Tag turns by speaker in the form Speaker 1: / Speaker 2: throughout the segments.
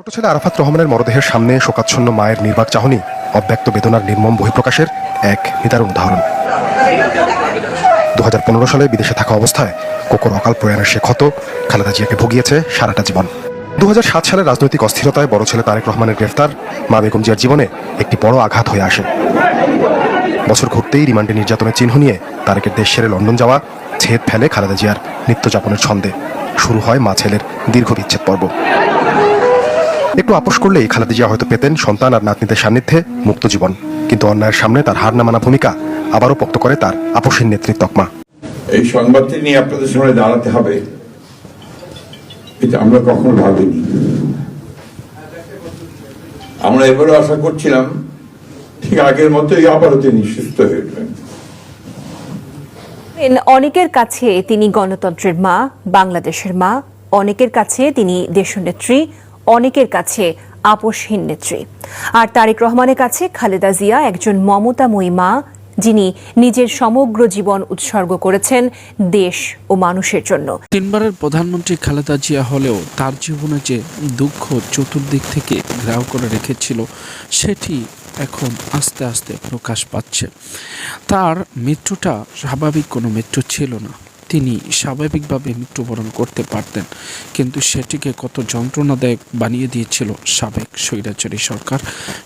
Speaker 1: ছোট ছেলে আরাফাত রহমানের মরদেহের সামনে শোকাচ্ছন্ন মায়ের নির্বাক চাহনি, অব্যক্ত বেদনার নির্মম বহিঃপ্রকাশের এক নিদারুণ উদাহরণ। দু হাজার পনেরো সালে বিদেশে থাকা অবস্থায় কোকর অকাল প্রয়াণের সে ক্ষত খালেদা জিয়াকে ভুগিয়েছে সারাটা জীবন। দু সালের রাজনৈতিক অস্থিরতায় বড় ছেলে তারেক রহমানের গ্রেফতার মা বেগম জিয়ার জীবনে একটি বড় আঘাত হয়ে আসে। বছর ঘুরতেই রিমান্ডে নির্যাতনের চিহ্ন নিয়ে তারেকের দেশ সেরে লন্ডন যাওয়া ছেদ ফেলে খালেদা জিয়ার নিত্যযাপনের ছন্দে। শুরু হয় মা ছেলের দীর্ঘ বিচ্ছেদ পর্ব। একটু আপোষ করলেই খালেদা জিয়া হয়তো পেতেন সন্তান আর নাতনিদের সান্নিধ্যে মুক্ত জীবন। কিন্তু অন্যায়ের সামনে তার হার না মানা ভূমিকা আবারও পোক্ত করে তার আপোষের নেত্রী তকমা।
Speaker 2: এই সংবাদটি নিয়ে আপনাদের সামনে দাঁড়াতে হবে। এটা আমরা কখনো ভাবিনি। আমরা এবারও আশা করছিলাম ঠিক আগের মতোই আবারও তিনি সুস্থ হয়ে উঠবেন।
Speaker 3: অনেকের কাছে তিনি গণতন্ত্রের মা বাংলাদেশের মা অনেকের কাছে তিনি দেশনেত্রী অনেকের কাছে আপোষহীন নেত্রী। আর তারেক রহমানের কাছে খালেদা জিয়া একজন মমতাময়ী মা, যিনি নিজের সমগ্র জীবন উৎসর্গ করেছেন দেশ ও মানুষের জন্য।
Speaker 4: তিনবারের প্রধানমন্ত্রী খালেদা জিয়া হলেও তার জীবনে যে দুঃখ চতুর্দিক থেকে ঘেরাও করে রেখেছিল, সেটি এখন আস্তে আস্তে প্রকাশ পাচ্ছে। তার মৃত্যুটা স্বাভাবিক কোনো মৃত্যু ছিল না। তিনি স্বাভাবিকভাবে মৃত্যুবরণ করতে পারতেন। কিন্তু সেটিকে কত যন্ত্রণাদায়ক বানিয়ে দিয়েছিল সাবেক স্বৈরাচারী সরকার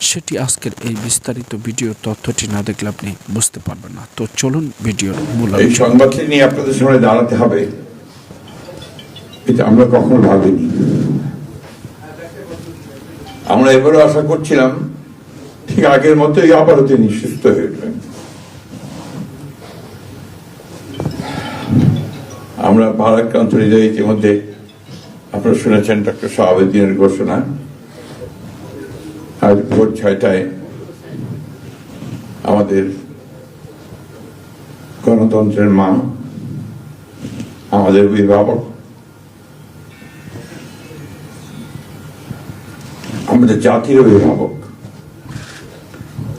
Speaker 4: সেটি আজকের এই বিস্তারিত ভিডিও তথ্যটি না দেখলে আপনি বুঝতে পারবেন না। তো চলুন ভিডিওর মূল
Speaker 2: এই সংবাদটি নিয়ে আপনাদের সামনে দাঁড়াতে হবে। এটা আমরা কখনো ভাবিনি। আমরা এবারও আশা করছিলাম ঠিক আগের মতোই আবারও তিনি সুস্থ হয়ে উঠবেন আমরা ভারাক্রান্ত হৃদয় ইতিমধ্যে আপনারা শুনেছেন ডক্টর শাহাবুদ্দিনের ঘোষণা। আজ ভোর ছয়টায় আমাদের গণতন্ত্রের মা আমাদের অভিভাবক, আমাদের জাতির অভিভাবক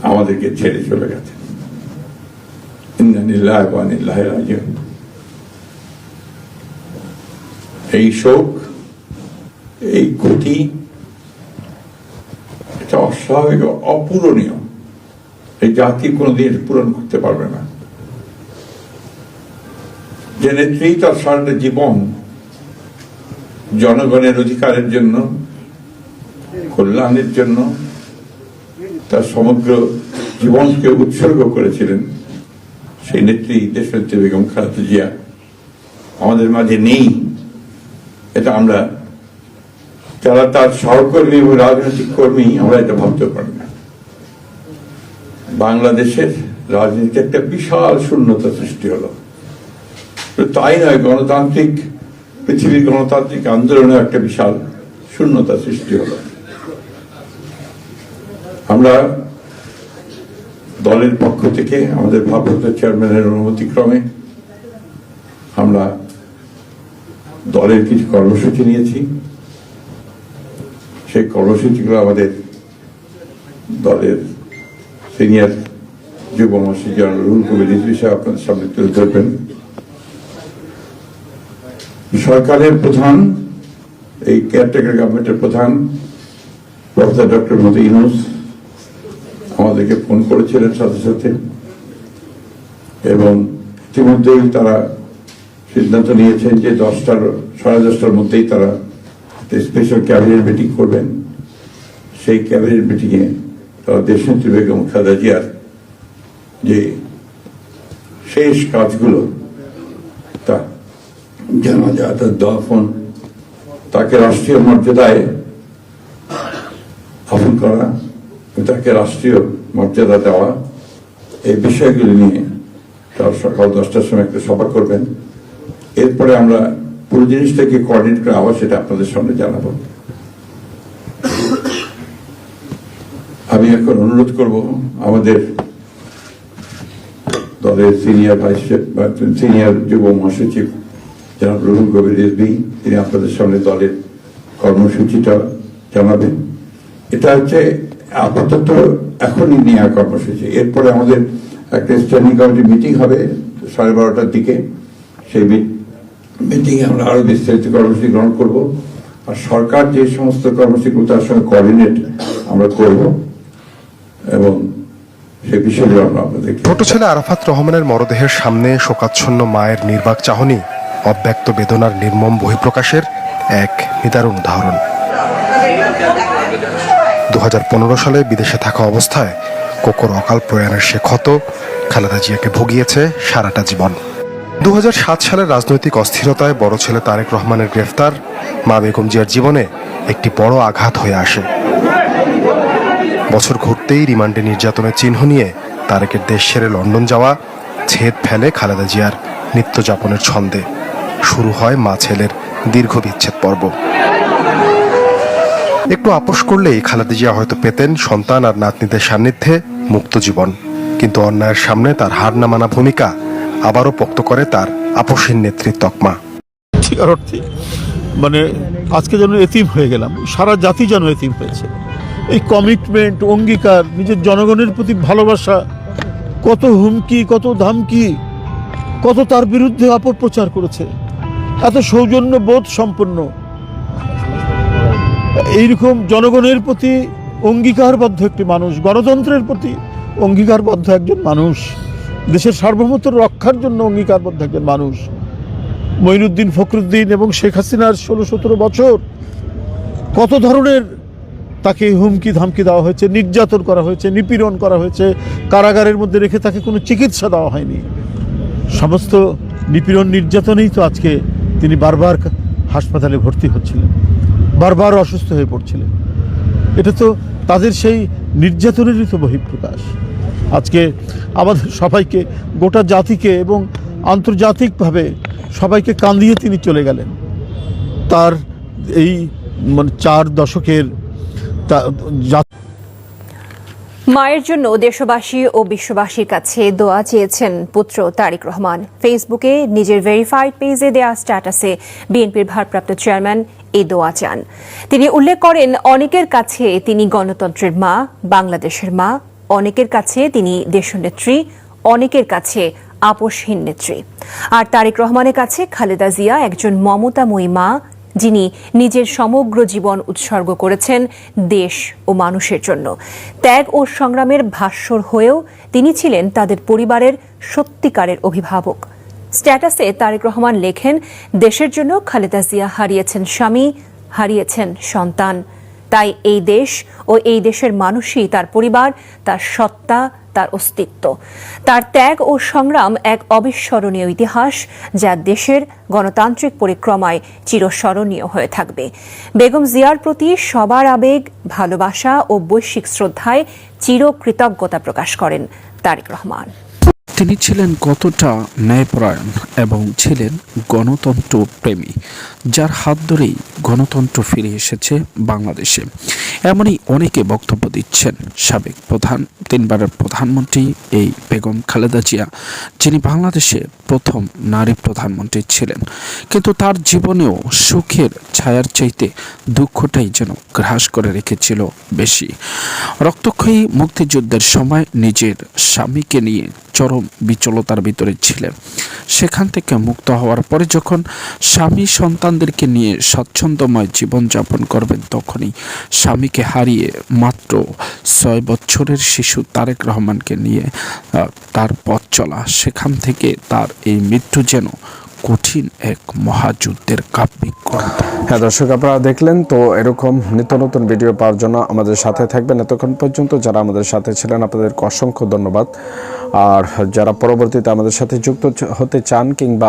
Speaker 2: আমাদেরকে ছেড়ে চলে গেছে ইন্নানিল্লাহি ওয়া এই শোক, এই ক্ষতি এটা অস্বাভাবিক, অপূরণীয়। এই জাতি কোনোদিন পূরণ করতে পারবে না। যে নেত্রী, তার সারাটা জীবন জনগণের অধিকারের জন্য, কল্যাণের জন্য, তার সমগ্র জীবনকে উৎসর্গ করেছিলেন সেই নেত্রী দেশনেত্রী বেগম খালেদা জিয়া। আমাদের মাঝে নেই। এটা আমরা, যারা তার সহকর্মী এবং রাজনৈতিক কর্মী, আমরা এটা ভাবতে পারি না। বাংলাদেশের রাজনীতিতে একটা বিশাল শূন্যতা সৃষ্টি হলো। তাই নয়, গণতান্ত্রিক, পৃথিবীর গণতান্ত্রিক আন্দোলনে একটা বিশাল শূন্যতা সৃষ্টি হলো। আমরা দলের পক্ষ থেকে, আমাদের ভারপ্রাপ্ত চেয়ারম্যানের অনুমতিক্রমে আমরা দলের কিছু কর্মসূচি নিয়েছি। সেই কর্মসূচিগুলো আমাদের দলের সিনিয়র যুব মহাসচিব জনাব রুহুল কবির রিজভী আপনাদের সামনে তুলে ধরবেন। সরকারের প্রধান, এই কেয়ারটেকার গভর্নমেন্টের প্রধান, প্রফেসর ডক্টর মতো ইউনুস আমাদেরকে ফোন করেছিলেন সাথে সাথে। এবং ইতিমধ্যেই তারা সিদ্ধান্ত নিয়েছেন যে দশটার, সাড়ে দশটার মধ্যেই তারা স্পেশাল ক্যাবিনেট মিটিং করবেন। সেই ক্যাবিনেট মিটিংয়ে তারা দেশনেত্রী বেগম খালেদা জিয়ার যে শেষ কাজগুলো, তা জানাজা তার দফন, তাকে রাষ্ট্রীয় মর্যাদায় দাফন করা তাকে রাষ্ট্রীয় মর্যাদা দেওয়া, এই বিষয়গুলি নিয়ে তার সকাল দশটার সময় একটা সভা করবেন। এরপরে আমরা পুরো জিনিসটাকে কোঅর্ডিনেট করে আবার সেটা আপনাদের সামনে জানাব। আমি এখন অনুরোধ করব আমাদের দলের সিনিয়র ভাইস সিনিয়র যুব মহাসচিব জনাব রুহুল কবির রিজভি তিনি আপনাদের সামনে দলের কর্মসূচিটা জানাবেন। এটা হচ্ছে আপাতত এখনই নেওয়া কর্মসূচি। এরপরে আমাদের একটা স্ট্যান্ডিং কমিটি মিটিং হবে সাড়ে বারোটার দিকে। সেই মিটিংয়ে আমরা আরও বিস্তারিত কর্মসূচি গ্রহণ করব। আর সরকার যে সমস্ত কর্মসূচিগুলো তার সঙ্গে কোঅর্ডিনেট আমরা করব এবং সে আপনাদেরকে
Speaker 1: ছোট ছেলে আরাফাত রহমানের মরদেহের সামনে শোকাচ্ছন্ন মায়ের নির্বাক চাহনি, অব্যক্ত বেদনার নির্মম বহিঃপ্রকাশের এক নিদারুণ উদাহরণ। দু হাজার পনেরো সালে বিদেশে থাকা অবস্থায় কোকর অকাল প্রয়াণের সে ক্ষত খালেদা জিয়াকে ভুগিয়েছে সারাটা জীবন। দু হাজার সাত সালের রাজনৈতিক অস্থিরতায় বড় ছেলে তারেক রহমানের গ্রেফতার, মা বেগম জিয়ার জীবনে একটি বড় আঘাত হয়ে আসে। বছর ঘুরতেই রিমান্ডে নির্যাতনের চিহ্ন নিয়ে তারেকের দেশ সেরে লন্ডন যাওয়া ছেদ ফেলে খালেদা জিয়ার নিত্যযাপনের ছন্দে। শুরু হয় মা ছেলের দীর্ঘ বিচ্ছেদ পর্ব। একটু আপোষ করলেই খালেদা জিয়া হয়তো পেতেন সন্তান আর নাতনিদের সান্নিধ্যে মুক্ত জীবন। কিন্তু অন্যায়ের সামনে তার হার না মানা ভূমিকা আবারও পোক্ত করে তার আপোষহীন নেত্রী তকমা।
Speaker 5: মানে আজকে যেন এতিম হয়ে গেলাম, সারা জাতি যেন এতিম হয়েছে। এই কমিটমেন্ট অঙ্গীকার, নিজের জনগণের প্রতি ভালোবাসা, কত হুমকি, কত ধামকি, কত তার বিরুদ্ধে অপপ্রচার করেছে, এত সৌজন্য বোধ সম্পন্ন। এইরকম জনগণের প্রতি অঙ্গীকারবদ্ধ একটি মানুষ, গণতন্ত্রের প্রতি অঙ্গীকারবদ্ধ একজন মানুষ। দেশের সার্বভৌমত্ব রক্ষার জন্য অঙ্গীকারবদ্ধ একজন মানুষ। মঈনুদ্দিন ফখরুদ্দিন এবং শেখ হাসিনার ষোলো সতেরো বছর কত ধরনের তাকে হুমকি, ধামকি দেওয়া হয়েছে, নির্যাতন করা হয়েছে, নিপীড়ন করা হয়েছে, কারাগারের মধ্যে রেখে তাকে কোনো চিকিৎসা দেওয়া হয়নি। সমস্ত নিপীড়ন, নির্যাতনেই তো আজকে তিনি বারবার হাসপাতালে ভর্তি হচ্ছিলেন, বারবার অসুস্থ হয়ে পড়ছিলেন। এটা তো তাদের সেই নির্যাতনেরই তো বহিঃপ্রকাশ। আজকে আমাদের সবাইকে, গোটা জাতিকে এবং আন্তর্জাতিকভাবে সবাইকে কান্দিয়ে তিনি চলে গেলেন। তার এই মানে চার দশকের
Speaker 3: মায়ের জন্য দেশবাসী ও বিশ্ববাসীর কাছে দোয়া চেয়েছেন পুত্র তারেক রহমান। ফেসবুকে নিজের ভেরিফাইড পেজে দেয়া স্ট্যাটাসে বিএনপির ভারপ্রাপ্ত চেয়ারম্যান এই দোয়া চান। তিনি উল্লেখ করেন, অনেকের কাছে তিনি গণতন্ত্রের মা, বাংলাদেশের মা অনেকের কাছে তিনি দেশনেত্রী অনেকের কাছে আপোষহীন নেত্রী। আর তারেক রহমানের কাছে খালেদা জিয়া একজন মমতাময়ী মা, যিনি নিজের সমগ্র জীবন উৎসর্গ করেছেন দেশ ও মানুষের জন্য। ত্যাগ ও সংগ্রামের ভাস্বর হয়েও তিনি ছিলেন তাদের পরিবারের সত্যিকারের অভিভাবক। স্ট্যাটাসে তারেক রহমান লেখেন, দেশের জন্য খালেদা জিয়া হারিয়েছেন স্বামী, হারিয়েছেন সন্তান। তাই এই দেশ ও এই দেশের মানুষই তার পরিবার, তার সত্তা, তার অস্তিত্ব। তার ত্যাগ ও সংগ্রাম এক অবিস্মরণীয় ইতিহাস যা দেশের গণতান্ত্রিক পরিক্রমায় চিরস্মরণীয় হয়ে থাকবে। বেগম জিয়ার প্রতি সবার আবেগ, ভালোবাসা ও বৈশ্বিক শ্রদ্ধায় চিরকৃতজ্ঞতা প্রকাশ করেন তারেক রহমান।
Speaker 4: তিনি ছিলেন কতটা ন্যায়পরায়ণ এবং ছিলেন গণতন্ত্র প্রেমী যার হাত ধরেই গণতন্ত্র ফিরে এসেছে বাংলাদেশে। এমনই অনেকে বক্তব্য দিচ্ছেন সাবেক প্রধান, তিনবারের প্রধানমন্ত্রী এই বেগম খালেদা জিয়া, যিনি বাংলাদেশে প্রথম নারী প্রধানমন্ত্রী ছিলেন। কিন্তু তার জীবনেও সুখের ছায়ার চাইতে দুঃখটাই যেন গ্রাস করে রেখেছিল বেশি। রক্তক্ষয়ী মুক্তিযুদ্ধের সময় নিজের স্বামীকে নিয়ে চরম বিচলতার ভিতরে ছিলেন। সেখান থেকে মুক্ত হওয়ার পরে যখন স্বামী সন্তানদেরকে নিয়ে স্বচ্ছন্দময় জীবনযাপন করবেন, তখনই স্বামীকে হারিয়ে মাত্র ছয় বছরের শিশু তারেক রহমানকে নিয়ে তার পথ চলা। সেখান থেকে তার এই মৃত্যু যেন কঠিন এক মহাযুদ্ধের কাব্যিক
Speaker 6: হ্যাঁ দর্শক, আপনারা দেখলেন তো এরকম নিত্য নতুন ভিডিও পাওয়ার জন্য আমাদের সাথে থাকবেন। এতক্ষণ পর্যন্ত যারা আমাদের সাথে ছিলেন, আপনাদেরকে অসংখ্য ধন্যবাদ। আর যারা পরবর্তীতে আমাদের সাথে যুক্ত হতে চান কিংবা